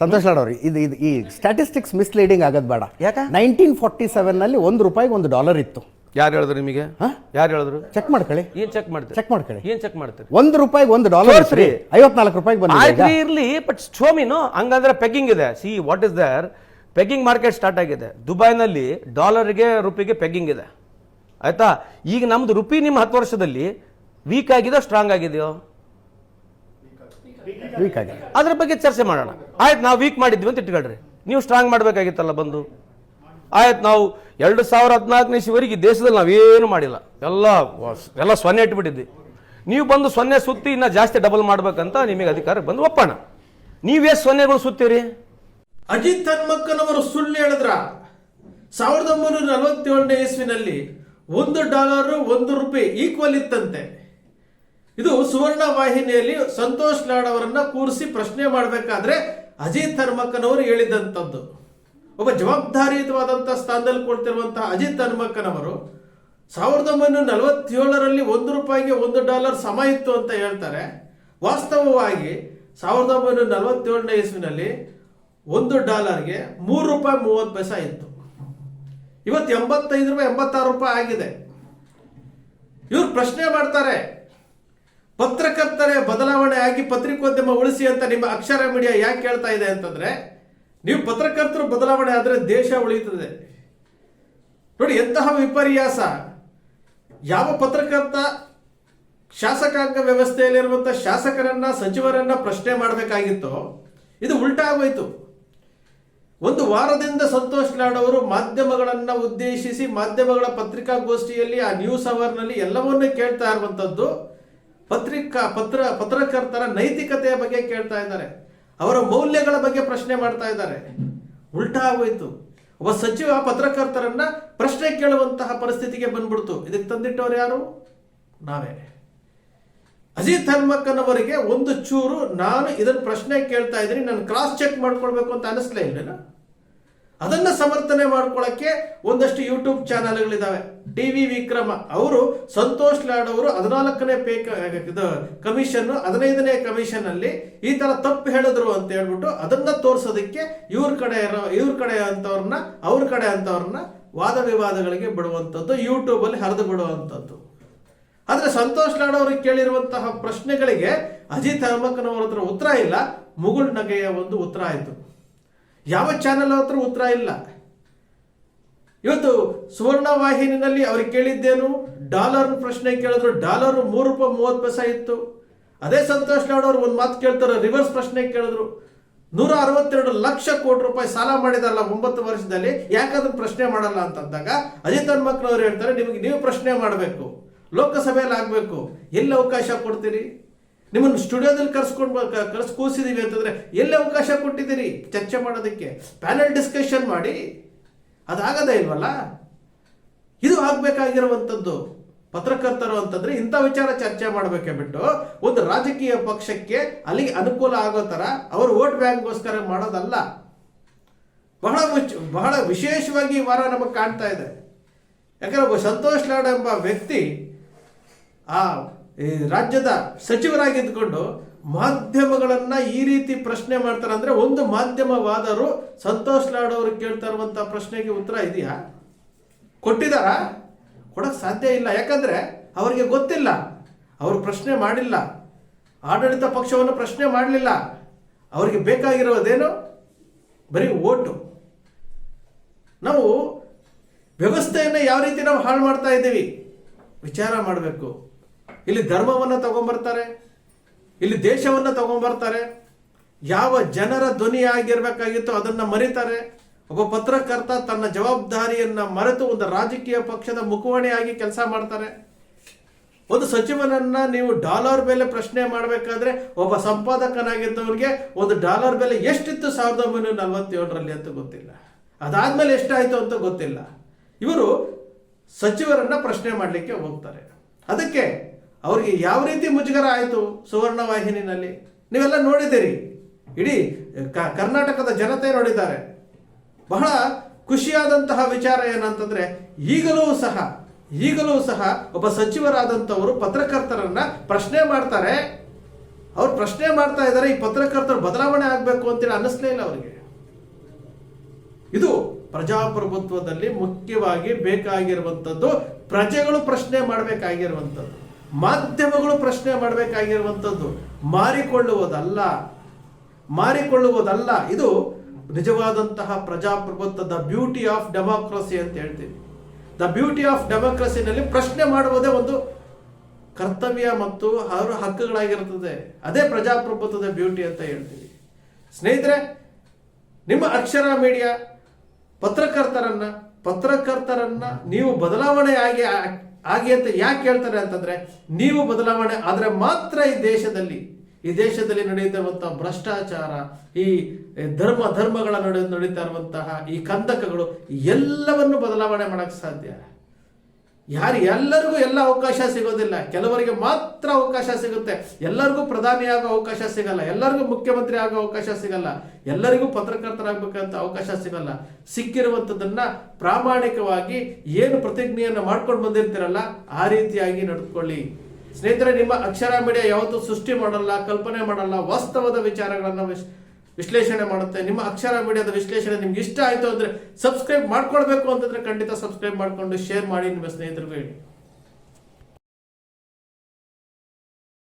ಸಂತೋಷ್ ಲಾಡೋರಿ ಅವ್ರಿ ಇದು ಇದು ಈ ಸ್ಟ್ಯಾಟಿಸ್ಟಿಕ್ಸ್ ಮಿಸ್ಲೀಡಿಂಗ್ ಆಗೋದು ಬೇಡ. ಯಾಕ? ನೈನ್ಟೀನ್ ಫಾರ್ಟಿ ಸೆವೆನ್ನಲ್ಲಿ ಒಂದು ರೂಪಾಯಿಗೆ ಒಂದು ಡಾಲರ್ ಇತ್ತು. ಯಾರು ಹೇಳಿದ್ರು ನಿಮಗೆ? ಹಾ? ಯಾರು ಹೇಳಿದ್ರು? ಚೆಕ್ ಮಾಡ್ಕೊಳ್ಳಿ. ಏನು ಚೆಕ್ ಮಾಡ್ತೀರಿ? ಚೆಕ್ ಮಾಡ್ಕೊಳ್ಳಿ. ಏನು ಚೆಕ್ ಮಾಡ್ತೀರಿ? ಒಂದು ರೂಪಾಯಿಗೆ ಒಂದು ಡಾಲರ್ ಇತ್ತು. ಐವತ್ನಾಲ್ಕು ರೂಪಾಯಿಗೆ ಬಂದಿದೆ ಇರ್ಲಿ ಬಟ್ ಸ್ಟೋಮಿನು ಹಂಗಂದ್ರೆ ಪೆಗ್ಗಿಂಗ್ ಇದೆ. See what is there pegging market start ಆಗಿದೆ. ದುಬೈನಲ್ಲಿ ಡಾಲರ್ಗೆ ರುಪಿಗೆ ಪೆಗ್ಗಿಂಗ್ ಇದೆ. ಆಯ್ತಾ? ಈಗ ನಮ್ದು ರುಪಿ ನಿಮ್ಮ ಹತ್ತು ವರ್ಷದಲ್ಲಿ ವೀಕ್ ಆಗಿದೆಯೋ ಸ್ಟ್ರಾಂಗ್ ಆಗಿದೆಯೋ? Weak ಆಗಿದೆ ಅದ್ರ ಬಗ್ಗೆ ಚರ್ಚೆ ಮಾಡೋಣ. ಆಯ್ತು, ನಾವು ವೀಕ್ ಮಾಡಿದ್ವಿ ಅಂತ ಇಟ್ಕೊಳ್ರಿ. ನೀವು ಸ್ಟ್ರಾಂಗ್ ಮಾಡಬೇಕಾಗಿತ್ತಲ್ಲ ಬಂದು? ಆಯ್ತು, ನಾವು ಎರಡು ಸಾವಿರ ಹದಿನಾಲ್ಕನೇ ಶಿವರಿಗೆ ದೇಶದಲ್ಲಿ ನಾವೇನು ಮಾಡಿಲ್ಲ. ಎಲ್ಲ ಎಲ್ಲ ಸೊನ್ನೆ ಇಟ್ಬಿಟ್ಟಿದ್ವಿ. ನೀವು ಬಂದು ಸೊನ್ನೆ ಸುತ್ತಿ ಇನ್ನ ಜಾಸ್ತಿ ಡಬಲ್ ಮಾಡ್ಬೇಕಂತ ನಿಮಗೆ ಅಧಿಕಾರಕ್ಕೆ ಬಂದು ಒಪ್ಪೋಣ. ನೀವೇ ಸೊನ್ನೆಗಳು ಸುತ್ತೀರಿ? ಅಜಿತ್ ಹನ್ಮಕ್ಕನವರು ಸುಳ್ಳು ಹೇಳಿದ್ರ? ಸಾವಿರದ ಒಂಬೈನೂರ ನಲವತ್ತೇಳನೇ ಇಸ್ವಿನಲ್ಲಿ ಒಂದು ಡಾಲರ್ ಒಂದು ರೂಪಾಯಿ ಈಕ್ವಲ್ ಇತ್ತಂತೆ. ಇದು ಸುವರ್ಣ ವಾಹಿನಿಯಲ್ಲಿ ಸಂತೋಷ್ ಲಾಡ್ ಅವರನ್ನ ಕೂರಿಸಿ ಪ್ರಶ್ನೆ ಮಾಡಬೇಕಾದ್ರೆ ಅಜಿತ್ ಹನ್ಮಕ್ಕನವರು ಹೇಳಿದಂಥದ್ದು. ಒಬ್ಬ ಜವಾಬ್ದಾರಿಯುತವಾದಂತಹ ಸ್ಥಾನದಲ್ಲಿ ಕೊಡ್ತಿರುವಂತಹ ಅಜಿತ್ ಧರ್ಮಕ್ಕನವರು ಸಾವಿರದ ಒಂಬೈನೂರ ನಲವತ್ತೇಳರಲ್ಲಿ ಒಂದು ರೂಪಾಯಿಗೆ ಒಂದು ಡಾಲರ್ ಸಮ ಇತ್ತು ಅಂತ ಹೇಳ್ತಾರೆ. ವಾಸ್ತವವಾಗಿ ಸಾವಿರದ ಒಂಬೈನೂರ ನಲವತ್ತೇಳನೇ ಇಸ್ವಿನಲ್ಲಿ ಒಂದು ಡಾಲರ್ಗೆ ಮೂರು ರೂಪಾಯಿ ಮೂವತ್ತು ಪೈಸಾ ಇತ್ತು. ಇವತ್ತು ಎಂಬತ್ತೈದು ರೂಪಾಯಿ, ಎಂಬತ್ತಾರು ರೂಪಾಯಿ ಆಗಿದೆ. ಇವ್ರು ಪ್ರಶ್ನೆ ಮಾಡ್ತಾರೆ ಪತ್ರಕರ್ತರೇ ಬದಲಾವಣೆ ಆಗಿ ಪತ್ರಿಕೋದ್ಯಮ ಉಳಿಸಿ ಅಂತ ನಿಮ್ಮ ಅಕ್ಷರ ಮೀಡಿಯಾ ಯಾಕೆ ಕೇಳ್ತಾ ಇದೆ ಅಂತಂದ್ರೆ, ನೀವು ಪತ್ರಕರ್ತರು ಬದಲಾವಣೆ ಆದ್ರೆ ದೇಶ ಉಳಿಯುತ್ತದೆ. ನೋಡಿ, ಎಂತಹ ವಿಪರ್ಯಾಸ. ಯಾವ ಪತ್ರಕರ್ತ ಶಾಸಕಾಂಗ ವ್ಯವಸ್ಥೆಯಲ್ಲಿರುವಂತ ಶಾಸಕರನ್ನ, ಸಚಿವರನ್ನ ಪ್ರಶ್ನೆ ಮಾಡಬೇಕಾಗಿತ್ತೋ, ಇದು ಉಲ್ಟಾ ಆಗೋಯ್ತು. ಒಂದು ವಾರದಿಂದ ಸಂತೋಷ್ ಲಾಡ್ ಅವರು ಮಾಧ್ಯಮಗಳನ್ನ ಉದ್ದೇಶಿಸಿ, ಮಾಧ್ಯಮಗಳ ಪತ್ರಿಕಾಗೋಷ್ಠಿಯಲ್ಲಿ, ಆ ನ್ಯೂಸ್ ಅವರ್ನಲ್ಲಿ ಎಲ್ಲವನ್ನೂ ಕೇಳ್ತಾ ಇರುವಂತದ್ದು ಪತ್ರಿಕಾ, ಪತ್ರ, ಪತ್ರಕರ್ತರ ನೈತಿಕತೆಯ ಬಗ್ಗೆ ಕೇಳ್ತಾ ಇದ್ದಾರೆ. ಅವರ ಮೌಲ್ಯಗಳ ಬಗ್ಗೆ ಪ್ರಶ್ನೆ ಮಾಡ್ತಾ ಇದ್ದಾರೆ. ಉಲ್ಟಾ ಆಗೋಯ್ತು ಒಬ್ಬ ಸಚಿವ ಪತ್ರಕರ್ತರನ್ನ ಪ್ರಶ್ನೆ ಕೇಳುವಂತಹ ಪರಿಸ್ಥಿತಿಗೆ ಬಂದ್ಬಿಡ್ತು. ಇದಕ್ಕೆ ತಂದಿಟ್ಟವ್ರು ಯಾರು? ನಾವೇ. ಅಜಿತ್ ಹನ್ಮಕ್ಕನವರಿಗೆ ಒಂದು ಚೂರು, ನಾನು ಇದನ್ನು ಪ್ರಶ್ನೆ ಕೇಳ್ತಾ ಇದ್ದೀನಿ. ನಾನು ಕ್ರಾಸ್ ಚೆಕ್ ಮಾಡ್ಕೊಳ್ಬೇಕು ಅಂತ ಅನಿಸ್ಲೇ ಇಲ್ಲ ಅದನ್ನ ಸಮರ್ಥನೆ ಮಾಡ್ಕೊಳ್ಳಕ್ಕೆ ಒಂದಷ್ಟು ಯೂಟ್ಯೂಬ್ ಚಾನೆಲ್ಗಳಿದಾವೆ. ಟಿ ವಿ ವಿಕ್ರಮ ಅವರು, ಸಂತೋಷ್ ಲಾಡ್ ಅವರು ಹದಿನಾಲ್ಕನೇ ಪೇ ಇದು ಕಮಿಷನ್, ಹದಿನೈದನೇ ಕಮಿಷನ್ ಅಲ್ಲಿ ಈ ತರ ತಪ್ಪು ಹೇಳಿದ್ರು ಅಂತ ಹೇಳ್ಬಿಟ್ಟು ಅದನ್ನ ತೋರಿಸೋದಕ್ಕೆ ಇವ್ರ ಕಡೆ ಇರೋ, ಇವ್ರ ಕಡೆ ಅಂತವ್ರನ್ನ, ಅವ್ರ ಕಡೆ ಅಂತವ್ರನ್ನ ವಾದ ವಿವಾದಗಳಿಗೆ ಬಿಡುವಂಥದ್ದು ಯೂಟ್ಯೂಬ್ ಅಲ್ಲಿ ಹರಿದು ಬಿಡುವಂಥದ್ದು ಆದ್ರೆ ಸಂತೋಷ್ ಲಾಡ್ ಅವ್ರಿಗೆ ಕೇಳಿರುವಂತಹ ಪ್ರಶ್ನೆಗಳಿಗೆ ಅಜಿತ್ ಹರ್ಮಕ್ಕನವರ ಹತ್ರ ಉತ್ತರ ಇಲ್ಲ. ಮುಗುಳ್ ನಗೆಯ ಒಂದು ಉತ್ತರ ಆಯಿತು. ಯಾವ ಚಾನೆಲ್ ಹತ್ರ ಉತ್ತರ ಇಲ್ಲ. ಇವತ್ತು ಸುವರ್ಣ ವಾಹಿನಿನಲ್ಲಿ ಅವ್ರಿಗೆ ಕೇಳಿದ್ದೇನು ಡಾಲರ್ ಪ್ರಶ್ನೆ ಕೇಳಿದ್ರು ಡಾಲರ್ ಮೂರು ರೂಪಾಯಿ ಮೂವತ್ತು ಪೈಸಾ ಇತ್ತು. ಅದೇ ಸಂತೋಷ್ ಲಾಡ್ ಅವರು ಒಂದು ಮಾತು ಕೇಳ್ತಾರೆ, ರಿವರ್ಸ್ ಪ್ರಶ್ನೆ ಕೇಳಿದ್ರು. ನೂರ ಅರವತ್ತೆರಡು ಲಕ್ಷ ಕೋಟಿ ರೂಪಾಯಿ ಸಾಲ ಮಾಡಿದಾರಲ್ಲ ಒಂಬತ್ತು ವರ್ಷದಲ್ಲಿ ಯಾಕಂದ್ರೆ ಪ್ರಶ್ನೆ ಮಾಡಲ್ಲ ಅಂತಂದಾಗ ಅಜಿತ್ ಅವ್ರು ಹೇಳ್ತಾರೆ, ನಿಮಗೆ ನೀವು ಪ್ರಶ್ನೆ ಮಾಡಬೇಕು, ಲೋಕಸಭೆಯಲ್ಲಿ ಆಗಬೇಕು, ಎಲ್ಲಿ ಅವಕಾಶ ಕೊಡ್ತೀರಿ? ನಿಮ್ಮನ್ನು ಸ್ಟುಡಿಯೋದಲ್ಲಿ ಕರೆಸ್ಕೊಂಡು ಕರ್ಸ್ ಕೂಸಿದೀವಿ ಅಂತಂದ್ರೆ ಎಲ್ಲಿ ಅವಕಾಶ ಕೊಟ್ಟಿದ್ದೀರಿ? ಚರ್ಚೆ ಮಾಡೋದಕ್ಕೆ. ಪ್ಯಾನಲ್ ಡಿಸ್ಕಷನ್ ಮಾಡಿ. ಅದಾಗದೇ ಇಲ್ವಲ್ಲ? ಇದು ಆಗಬೇಕಾಗಿರುವಂಥದ್ದು ಪತ್ರಕರ್ತರು ಅಂತಂದ್ರೆ ಇಂಥ ವಿಚಾರ ಚರ್ಚೆ ಮಾಡಬೇಕೆ ಬಿಟ್ಟು ಒಂದು ರಾಜಕೀಯ ಪಕ್ಷಕ್ಕೆ ಅಲ್ಲಿಗೆ ಅನುಕೂಲ ಆಗೋ ಥರ ಅವರು ವೋಟ್ ಬ್ಯಾಂಕ್ಗೋಸ್ಕರ ಮಾಡೋದಲ್ಲ. ಬಹಳ ಬಹಳ ವಿಶೇಷವಾಗಿ ಈ ವಾರ ನಮಗೆ ಕಾಣ್ತಾ ಇದೆ. ಯಾಕಂದ್ರೆ ಒಬ್ಬ ಸಂತೋಷ್ ಲಾಡ್ ಎಂಬ ವ್ಯಕ್ತಿ ಆ ರಾಜ್ಯದ ಸಚಿವರಾಗಿದ್ದುಕೊಂಡು ಮಾಧ್ಯಮಗಳನ್ನ ಈ ರೀತಿ ಪ್ರಶ್ನೆ ಮಾಡ್ತಾರೆ ಅಂದ್ರೆ ಒಂದು ಮಾಧ್ಯಮವಾದರು ಸಂತೋಷ್ ಲಾಡ್ ಅವರು ಕೇಳ್ತಾ ಇರುವಂಥ ಪ್ರಶ್ನೆಗೆ ಉತ್ತರ ಇದೆಯಾ? ಕೊಟ್ಟಿದಾರಾ ಕೊಡಕ್ ಸಾಧ್ಯ ಇಲ್ಲ. ಯಾಕಂದ್ರೆ ಅವರಿಗೆ ಗೊತ್ತಿಲ್ಲ. ಅವರು ಪ್ರಶ್ನೆ ಮಾಡಿಲ್ಲ. ಆಡಳಿತ ಪಕ್ಷವನ್ನು ಪ್ರಶ್ನೆ ಮಾಡಲಿಲ್ಲ. ಅವರಿಗೆ ಬೇಕಾಗಿರೋದೇನು? ಬರೀ ಓಟು. ನಾವು ವ್ಯವಸ್ಥೆಯನ್ನು ಯಾವ ರೀತಿ ನಾವು ಹಾಳು ಮಾಡ್ತಾ ಇದ್ದೀವಿ? ವಿಚಾರ ಮಾಡಬೇಕು. ಇಲ್ಲಿ ಧರ್ಮವನ್ನು ತಗೊಂಡ್ಬರ್ತಾರೆ ಇಲ್ಲಿ ದೇಶವನ್ನು ತಗೊಂಡ್ಬರ್ತಾರೆ ಯಾವ ಜನರ ಧ್ವನಿ ಆಗಿರ್ಬೇಕಾಗಿತ್ತು ಅದನ್ನ ಮರಿತಾರೆ. ಒಬ್ಬ ಪತ್ರಕರ್ತ ತನ್ನ ಜವಾಬ್ದಾರಿಯನ್ನ ಮರೆತು ಒಂದು ರಾಜಕೀಯ ಪಕ್ಷದ ಮುಖವಾಣಿಯಾಗಿ ಕೆಲಸ ಮಾಡ್ತಾರೆ. ಒಂದು ಸಚಿವನನ್ನ ನೀವು ಡಾಲರ್ ಬೆಲೆ ಪ್ರಶ್ನೆ ಮಾಡಬೇಕಾದ್ರೆ ಒಬ್ಬ ಸಂಪಾದಕನಾಗಿದ್ದವನಿಗೆ ಒಂದು ಡಾಲರ್ ಬೆಲೆ ಎಷ್ಟಿತ್ತು ಸಾವಿರದ ಒಂಬೈನೂರ ನಲವತ್ತೇಳರಲ್ಲಿ ಅಂತ ಗೊತ್ತಿಲ್ಲ. ಅದಾದ್ಮೇಲೆ ಎಷ್ಟಾಯಿತು ಅಂತ ಗೊತ್ತಿಲ್ಲ. ಇವರು ಸಚಿವರನ್ನ ಪ್ರಶ್ನೆ ಮಾಡಲಿಕ್ಕೆ ಹೋಗ್ತಾರೆ. ಅದಕ್ಕೆ ಅವರಿಗೆ ಯಾವ ರೀತಿ ಮುಜುಗರ ಆಯಿತು ಸುವರ್ಣ ವಾಹಿನಿನಲ್ಲಿ ನೀವೆಲ್ಲ ನೋಡಿದ್ದೀರಿ. ಇಡೀ ಕರ್ನಾಟಕದ ಜನತೆ ನೋಡಿದ್ದಾರೆ. ಬಹಳ ಖುಷಿಯಾದಂತಹ ವಿಚಾರ ಏನಂತಂದ್ರೆ, ಈಗಲೂ ಸಹ ಈಗಲೂ ಸಹ ಒಬ್ಬ ಸಚಿವರಾದಂಥವರು ಪತ್ರಕರ್ತರನ್ನ ಪ್ರಶ್ನೆ ಮಾಡ್ತಾರೆ. ಅವ್ರು ಪ್ರಶ್ನೆ ಮಾಡ್ತಾ ಇದ್ದಾರೆ, ಈ ಪತ್ರಕರ್ತರು ಬದಲಾವಣೆ ಆಗಬೇಕು ಅಂತೇಳಿ ಅನ್ನಿಸ್ಲೇ ಇಲ್ಲ ಅವರಿಗೆ. ಇದು ಪ್ರಜಾಪ್ರಭುತ್ವದಲ್ಲಿ ಮುಖ್ಯವಾಗಿ ಬೇಕಾಗಿರುವಂಥದ್ದು, ಪ್ರಜೆಗಳು ಪ್ರಶ್ನೆ ಮಾಡಬೇಕಾಗಿರುವಂಥದ್ದು. ಮಾಧ್ಯಮಗಳು ಪ್ರಶ್ನೆ ಮಾಡಬೇಕಾಗಿರುವಂಥದ್ದು ಮಾರಿಕೊಳ್ಳುವುದಲ್ಲ ಮಾರಿಕೊಳ್ಳುವುದಲ್ಲ. ಇದು ನಿಜವಾದಂತಹ ಪ್ರಜಾಪ್ರಭುತ್ವದ ಬ್ಯೂಟಿ ಆಫ್ ಡೆಮಾಕ್ರಸಿ ಅಂತ ಹೇಳ್ತೀವಿ. ದ ಬ್ಯೂಟಿ ಆಫ್ ಡೆಮಾಕ್ರಸಿನಲ್ಲಿ ಪ್ರಶ್ನೆ ಮಾಡುವುದೇ ಒಂದು ಕರ್ತವ್ಯ ಮತ್ತು ಅವರ ಹಕ್ಕುಗಳಾಗಿರುತ್ತದೆ. ಅದೇ ಪ್ರಜಾಪ್ರಭುತ್ವದ ಬ್ಯೂಟಿ ಅಂತ ಹೇಳ್ತೀವಿ. ಸ್ನೇಹಿತರೆ, ನಿಮ್ಮ ಅಕ್ಷರ ಮೀಡಿಯಾ ಪತ್ರಕರ್ತರನ್ನ ಪತ್ರಕರ್ತರನ್ನ ನೀವು ಬದಲಾವಣೆ ಆಗಿ ಆಗಿ ಅಂತ ಯಾಕೆ ಹೇಳ್ತಾರೆ ಅಂತಂದ್ರೆ, ನೀವು ಬದಲಾವಣೆ ಆದ್ರೆ ಮಾತ್ರ ಈ ದೇಶದಲ್ಲಿ ಈ ದೇಶದಲ್ಲಿ ನಡೆಯುತ್ತಿರುವಂತಹ ಭ್ರಷ್ಟಾಚಾರ, ಈ ಧರ್ಮ, ಧರ್ಮಗಳ ನಡುವೆ ನಡೀತಾ ಇರುವಂತಹ ಈ ಕಂದಕಗಳು ಎಲ್ಲವನ್ನು ಬದಲಾವಣೆ ಮಾಡಕ್ಕೆ ಸಾಧ್ಯ. ಯಾರು ಎಲ್ಲರಿಗೂ ಎಲ್ಲ ಅವಕಾಶ ಸಿಗೋದಿಲ್ಲ. ಕೆಲವರಿಗೆ ಮಾತ್ರ ಅವಕಾಶ ಸಿಗುತ್ತೆ. ಎಲ್ಲರಿಗೂ ಪ್ರಧಾನಿ ಆಗೋ ಅವಕಾಶ ಸಿಗಲ್ಲ. ಎಲ್ಲರಿಗೂ ಮುಖ್ಯಮಂತ್ರಿ ಆಗೋ ಅವಕಾಶ ಸಿಗಲ್ಲ. ಎಲ್ಲರಿಗೂ ಪತ್ರಕರ್ತರಾಗಬೇಕಂತ ಅವಕಾಶ ಸಿಗಲ್ಲ. ಸಿಕ್ಕಿರುವಂಥದ್ದನ್ನ ಪ್ರಾಮಾಣಿಕವಾಗಿ ಏನು ಪ್ರತಿಜ್ಞೆಯನ್ನು ಮಾಡ್ಕೊಂಡು ಬಂದಿರ್ತೀರಲ್ಲ, ಆ ರೀತಿಯಾಗಿ ನಡೆದುಕೊಳ್ಳಿ. ಸ್ನೇಹಿತರೆ, ನಿಮ್ಮ ಅಕ್ಷರ ಮೀಡಿಯಾ ಯಾವತ್ತೂ ಸೃಷ್ಟಿ ಮಾಡಲ್ಲ, ಕಲ್ಪನೆ ಮಾಡಲ್ಲ, ವಾಸ್ತವದ ವಿಚಾರಗಳನ್ನು ವಿಶ್ಲೇಷಣೆ ಮಾಡುತ್ತೆ. ನಿಮ್ಮ ಅಕ್ಷರ ಮೀಡಿಯಾದ ವಿಶ್ಲೇಷಣೆ ನಿಮ್ಗೆ ಇಷ್ಟ ಆಯಿತು ಅಂದ್ರೆ ಸಬ್ಸ್ಕ್ರೈಬ್ ಮಾಡ್ಕೊಳ್ಬೇಕು ಅಂತಂದ್ರೆ ಖಂಡಿತ ಸಬ್ಸ್ಕ್ರೈಬ್ ಮಾಡ್ಕೊಂಡು ಶೇರ್ ಮಾಡಿ ನಿಮ್ಮ ಸ್ನೇಹಿತರಿಗೂ ಹೇಳಿ.